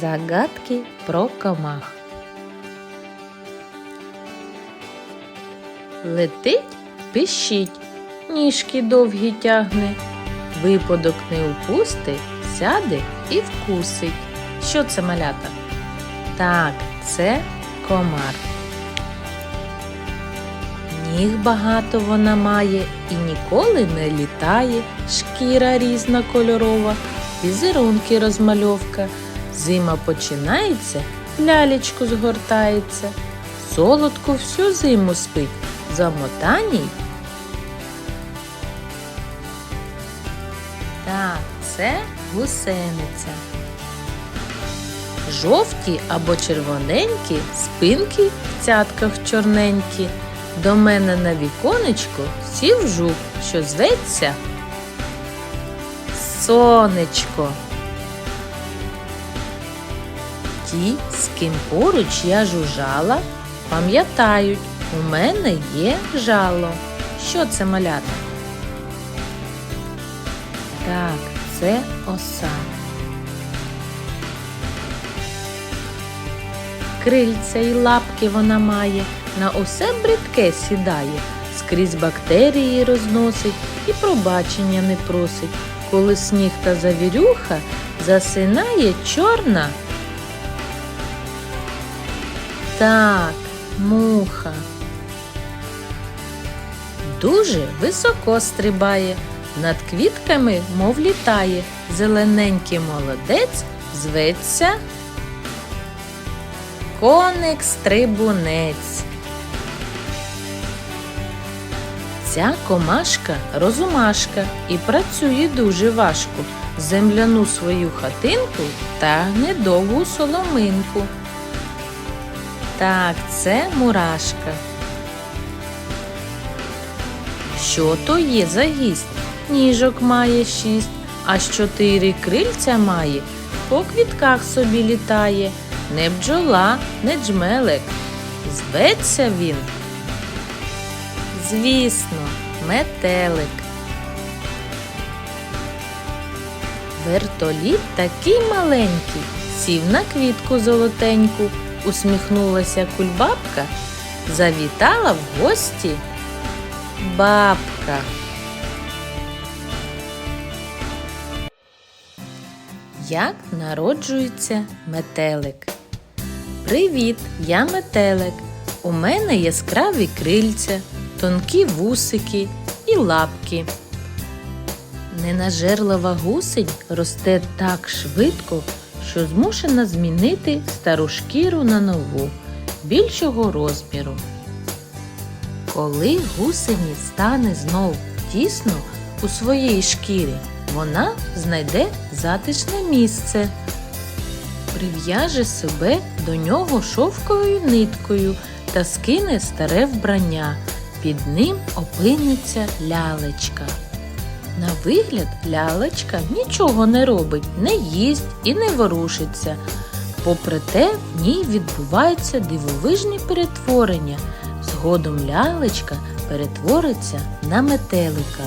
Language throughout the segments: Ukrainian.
Загадки про комах. Летить, пищить, ніжки довгі тягне, випадок не упусти, сяде і вкусить. Що це малята? Так, це комар. Ніг багато вона має і ніколи не літає, шкіра різнокольорова, візерунки розмальовка. Зима починається, лялечку згортається, солодко всю зиму спить, замотаній. Так, це гусениця. Жовті або червоненькі, спинки в цятках чорненькі. До мене на віконечко сів жук, що зветься Сонечко. Ті, з ким поруч я жужжала, пам'ятають, у мене є жало. Що це малята? Так, це оса. Крильця й лапки вона має, на усе бридке сідає, скрізь бактерії розносить і пробачення не просить. Коли сніг та завірюха засинає чорна. Так, муха. Дуже високо стрибає, над квітками, мов літає. Зелененький молодець зветься коник стрибунець. Ця комашка розумашка і працює дуже важко. Земляну свою хатинку тягне довгу соломинку. Так, це мурашка. Що то є за гість? Ніжок має шість, аж чотири крильця має, по квітках собі літає. Не бджола, не джмелик. Зветься він. Звісно, метелик. Вертоліт такий маленький, сів на квітку золотеньку, усміхнулася кульбабка, завітала в гості бабка. Як народжується метелик? Привіт, я метелик. У мене яскраві крильця, тонкі вусики і лапки. Ненажерлива гусень росте так швидко, що змушена змінити стару шкіру на нову, більшого розміру. Коли гусені стане знов тісно у своїй шкірі, вона знайде затишне місце, прив'яже себе до нього шовковою ниткою та скине старе вбрання. Під ним опиниться лялечка. На вигляд лялечка нічого не робить, не їсть і не ворушиться. Попри те, в ній відбуваються дивовижні перетворення. Згодом лялечка перетвориться на метелика.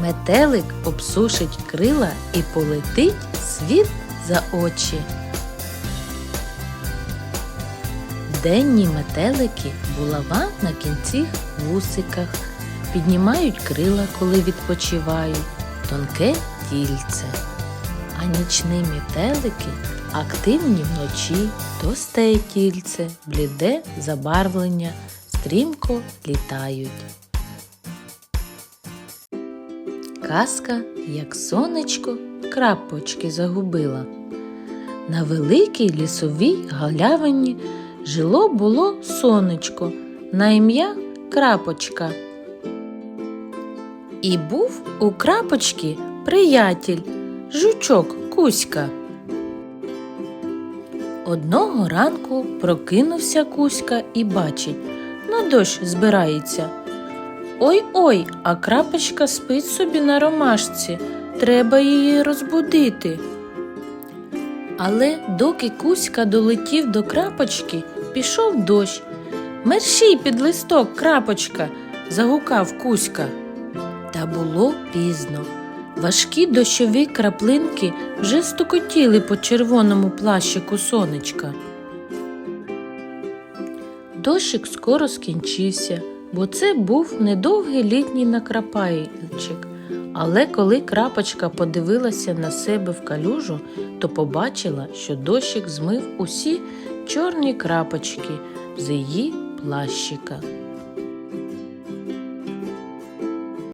Метелик обсушить крила і полетить світ за очі. Денні метелики булава на кінцях вусиках, піднімають крила, коли відпочивають, тонке тільце. А нічні метелики активні вночі, товсте тільце, бліде забарвлення, стрімко літають. Казка, як сонечко, крапочки загубила. На великій лісовій галявині жило було сонечко на ім'я Крапочка. І був у крапочки приятель, жучок Кузька. Одного ранку прокинувся Кузька і бачить, на дощ збирається. Ой-ой, а крапочка спить собі на ромашці. Треба її розбудити. Але доки Кузька долетів до крапочки, пішов дощ. Мерщій під листок, крапочка, загукав Кузька. Та було пізно. Важкі дощові краплинки вже стукотіли по червоному плащику сонечка. Дощик скоро скінчився, бо це був недовгий літній накрапайчик. Але коли крапочка подивилася на себе в калюжу, то побачила, що дощик змив усі чорні крапочки з її плащика.